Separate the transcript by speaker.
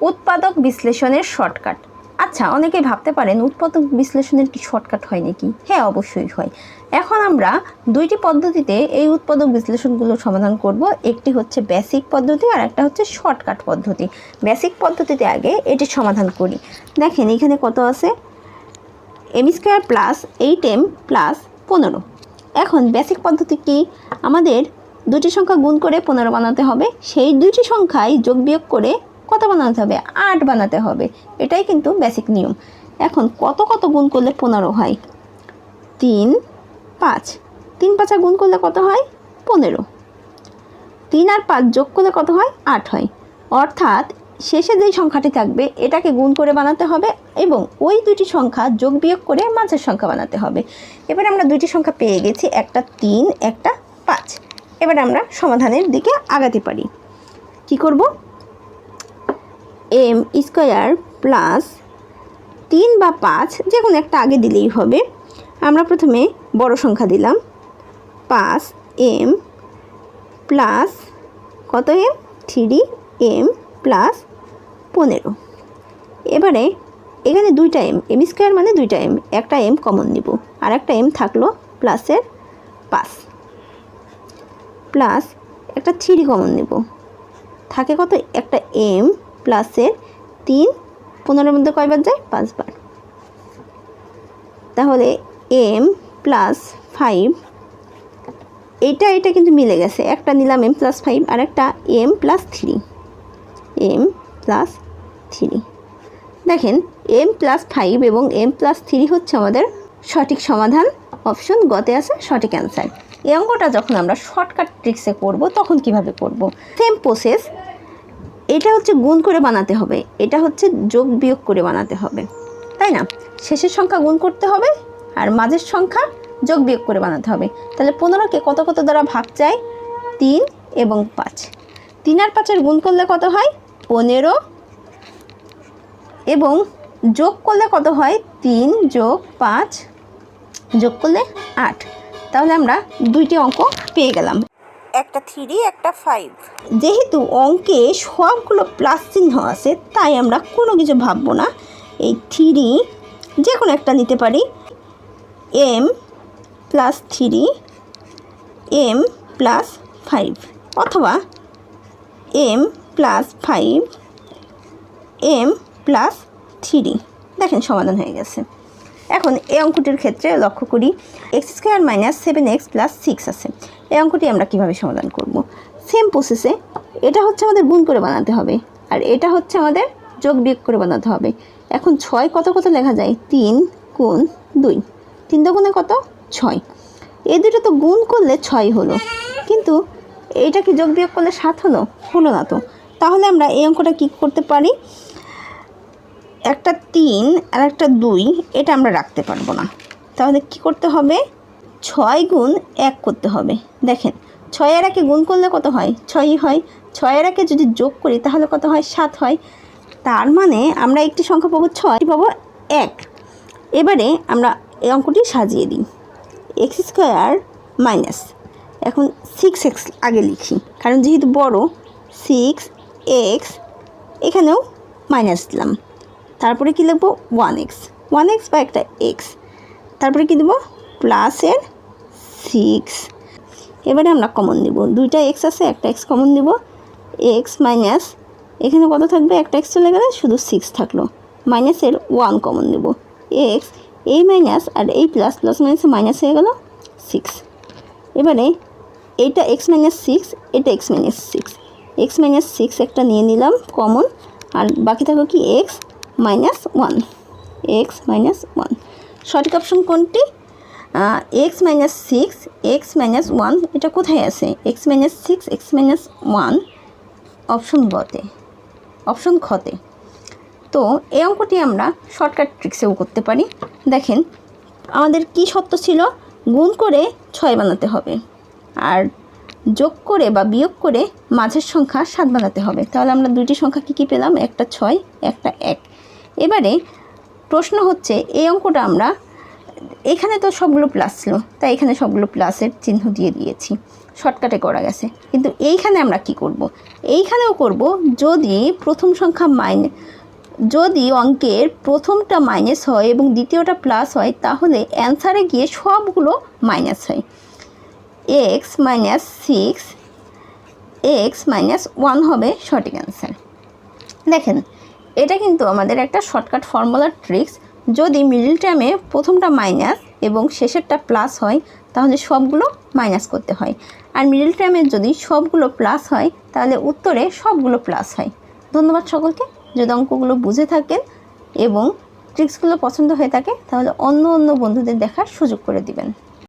Speaker 1: উৎপাদক বিশ্লেষণের শর্টকাট। আচ্ছা অনেকেই ভাবতে পারেন উৎপাদক বিশ্লেষণের কি শর্টকাট হয় নাকি? হ্যাঁ অবশ্যই হয়। এখন আমরা দুইটি পদ্ধতিতে এই উৎপাদক বিশ্লেষণগুলো সমাধান করব। একটি হচ্ছে বেসিক পদ্ধতি আর একটা হচ্ছে শর্টকাট পদ্ধতি। বেসিক পদ্ধতিতে আগে এটি সমাধান করি। দেখেন, এখানে কত আছে? M square plus eight M plus পনেরো। এখন বেসিক পদ্ধতি কি? আমাদের দুটি সংখ্যা গুণ করে পনেরো বানাতে হবে। সেই দুইটি সংখ্যায় যোগ বিয়োগ করে কত বানাতে হবে আট বানাতে হবে। এটাই কিন্তু বেসিক নিয়ম। এখন কত কত গুণ করলে পনেরো হয়? তিন, পাঁচ। তিন, পাঁচা গুণ করলে কত হয়? পনেরো। তিন আর পাঁচ যোগ করলে কত হয়? আট হয়। অর্থাৎ শেষে যেই সংখ্যাটি থাকবে, এটাকে গুণ করে বানাতে হবে এবং ওই দুটি সংখ্যা যোগ বিয়োগ করে মাঝের সংখ্যা বানাতে হবে। এবার আমরা দুইটি সংখ্যা পেয়ে গেছি, একটা তিন, একটা পাঁচ। এবার আমরা সমাধানের দিকে আগাতে পারি। কি করব? এম স্কোয়ার প্লাস তিন বা পাঁচ, যে কোনো একটা আগে দিলেই হবে। আমরা প্রথমে বড় সংখ্যা দিলাম। পাঁচ এম প্লাস কত এম থ্রি এম প্লাস পনেরো। এবারে এখানে দুইটা এম এম স্কোয়ার মানে দুইটা এম একটা এম কমন নিব। আর একটা এম থাকল প্লাসের পাঁচ। প্লাস একটা থ্রি কমন নেব। থাকে কত? একটা এম প্লাসের তিন, পনেরোর মধ্যে কয়বার যায়? পাঁচবার। তাহলে এম প্লাস ফাইভ, এটা এটা কিন্তু মিলে গেছে। একটা নিলাম এম প্লাস ফাইভ, আর একটা M plus three. M plus three. দেখেন, এম প্লাস ফাইভ এবং এম প্লাস থ্রি হচ্ছে আমাদের সঠিক সমাধান অপশন। গতে আছে সঠিক অ্যান্সার। এই অঙ্কটা যখন আমরা শর্টকাট ট্রিক্সে করব, তখন কীভাবে করব? সেম প্রসেস এটা হচ্ছে গুণ করে বানাতে হবে। এটা হচ্ছে যোগ বিয়োগ করে বানাতে হবে। তাই না? শেষের সংখ্যা গুণ করতে হবে আর মাঝের সংখ্যা যোগ বিয়োগ করে বানাতে হবে। তাহলে পনেরোকে কত কত দ্বারা ভাগ যায়? তিন এবং পাঁচ। তিন আর পাঁচের গুণ করলে কত হয়? পনেরো। এবং যোগ করলে কত হয়? তিন যোগ পাঁচ যোগ করলে আট। তাহলে আমরা দুইটি অঙ্ক পেয়ে গেলাম। একটা থ্রি একটা ফাইভ যেহেতু অঙ্কে সবগুলো প্লাস চিহ্ন আছে, তাই আমরা কোনো কিছু ভাববো না। এই থ্রি যে কোনো একটা নিতে পারি। M plus three M plus five অথবা M plus five M plus three দেখেন সমাধান হয়ে গেছে। এখন এই অঙ্কটির ক্ষেত্রে লক্ষ্য করি X square minus seven X plus six আছে। এই অঙ্কটি আমরা কীভাবে সমাধান করব? সেম প্রসেসে এটা হচ্ছে আমাদের গুণ করে বানাতে হবে আর এটা হচ্ছে আমাদের যোগ বিয়োগ করে বানাতে হবে। এখন ছয় কত কত লেখা যায়? তিন গুণ দুই। তিন গুণে কত? ছয়। এই দুটো তো গুণ করলে ছয় হলো। কিন্তু এইটা কি যোগ বিয়োগ করলে সাত হলো? হলো না তো। তাহলে আমরা এই অঙ্কটা কী করতে পারি? একটা তিন আর একটা দুই, এটা আমরা রাখতে পারব না। তাহলে কি করতে হবে? ছয় গুণ এক করতে হবে। দেখেন, ছয় আর একে গুণ করলে কত হয়? ছয়ই হয়। ছয় আর একে যদি যোগ করি, তাহলে কত হয়? সাত হয়। তার মানে আমরা একটি সংখ্যা পাবো ছয় পাবো এক। এবারে আমরা এই অঙ্কটি সাজিয়ে দিই। এক্স স্কোয়ার মাইনাস, এখন সিক্স এক্স আগে লিখি, কারণ যেহেতু বড় সিক্স এক্স, এখানেও মাইনাস দিলাম। তারপরে কী লিখব? ওয়ান এক্স ওয়ান এক্স বা একটা এক্স তারপরে কী দেবো? প্লাসের সিক্স এবারে আমরা কমন দেবো দুইটা এক্স আছে, একটা এক্স কমন দেবো এক্স মাইনাস এখানে কত থাকবে? একটা এক্স চলে গেলে শুধু সিক্স থাকল। মাইনাসের ওয়ান কমন দেবো এক্স এই মাইনাস আর এই প্লাস প্লাস মাইনাসে মাইনাস হয়ে গেল সিক্স এবারে এইটা এক্স মাইনাস সিক্স এটা X minus six X minus six একটা নিয়ে নিলাম কমন আর বাকি থাকল কি? X minus one X minus one সঠিক অপশন কোনটি? X minus six X minus one এটা কোথায় আছে? X minus six X minus one option গতে অপশন খতে তো এই অঙ্কটি আমরা শর্টকাট ট্রিক্সেও করতে পারি। দেখেন, আমাদের কি সত্য ছিল? গুণ করে ছয় বানাতে হবে। আর যোগ করে বা বিয়োগ করে মাঝের সংখ্যা সাত বানাতে হবে। তাহলে আমরা দুইটি সংখ্যা কী কী পেলাম? একটা ছয়, একটা এক। এবারে প্রশ্ন হচ্ছে, এই অঙ্কটা আমরা, এখানে তো সবগুলো প্লাস ছিল, তাই এখানে সবগুলো প্লাসের চিহ্ন দিয়ে দিয়েছি শর্টকাটে করা গেছে। কিন্তু এইখানে আমরা কি করব। এইখানেও করব, যদি প্রথম সংখ্যা মাইনে, যদি অঙ্কের প্রথমটা মাইনাস হয় এবং দ্বিতীয়টা প্লাস হয়, তাহলে অ্যান্সারে গিয়ে সবগুলো মাইনাস হয়। X minus six x minus one হবে সঠিক অ্যান্সার দেখেন এটা কিন্তু আমাদের একটা শর্টকাট ফর্মুলার ট্রিক্স যদি মিডিল টার্মে প্রথমটা মাইনাস এবং শেষেরটা প্লাস হয়, তাহলে সবগুলো মাইনাস করতে হয়। আর মিডিল টার্মে যদি সবগুলো প্লাস হয়, তাহলে উত্তরে সবগুলো প্লাস হয়। ধন্যবাদ সকলকে। যদি অঙ্কগুলো বুঝে থাকেন এবং ট্রিক্সগুলো পছন্দ হয়ে থাকে, তাহলে অন্য অন্য বন্ধুদের দেখার সুযোগ করে দিবেন।